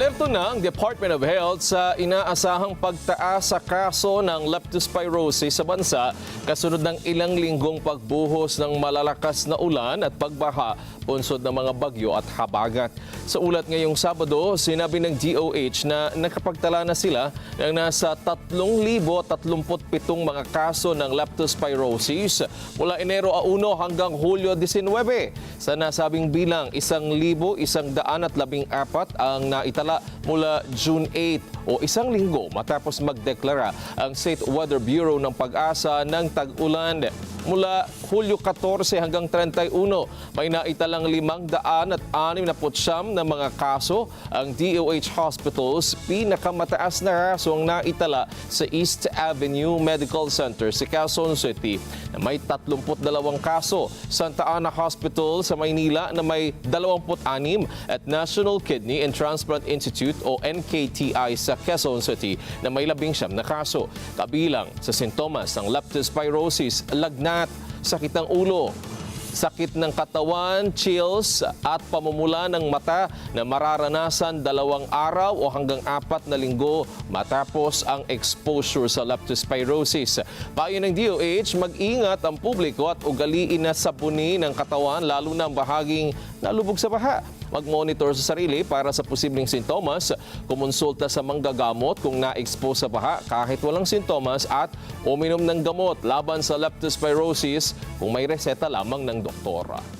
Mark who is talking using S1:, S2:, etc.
S1: Alerto na ang Department of Health sa inaasahang pagtaas sa kaso ng leptospirosis sa bansa kasunod ng ilang linggong pagbuhos ng malalakas na ulan at pagbaha punsod ng mga bagyo at habagat. Sa ulat ngayong Sabado, sinabi ng DOH na nakapagtala na sila ng nasa 3,037 mga kaso ng leptospirosis mula Enero 1 hanggang Hulyo 19. Sa nasabing bilang, 1,114 ang naitala mula June 8 o isang linggo matapos magdeklara ang State Weather Bureau ng pag-asa ng tag-ulan. Mula Hulyo 14 hanggang 31, may naitalang 569 na mga kaso ang DOH hospitals. Pinakamataas na kaso ang naitala sa East Avenue Medical Center sa Quezon City na may 32 kaso. Santa Ana Hospital sa Maynila na may 26 at National Kidney and Transplant Institute o NKTI sa Quezon City na may 19 na kaso. Kabilang sa sintomas ng leptospirosis, lagnat, sakit ng ulo, sakit ng katawan, chills at pamumula ng mata na mararanasan dalawang araw o hanggang apat na linggo matapos ang exposure sa leptospirosis. Payo ng DOH, mag-ingat ang publiko at ugaliin na sabuni ng katawan lalo na ang bahaging nalubog sa baha. Mag-monitor sa sarili para sa posibleng sintomas, kumonsulta sa manggagamot kung na-expose sa baha kahit walang sintomas at uminom ng gamot laban sa leptospirosis kung may reseta lamang ng doktora.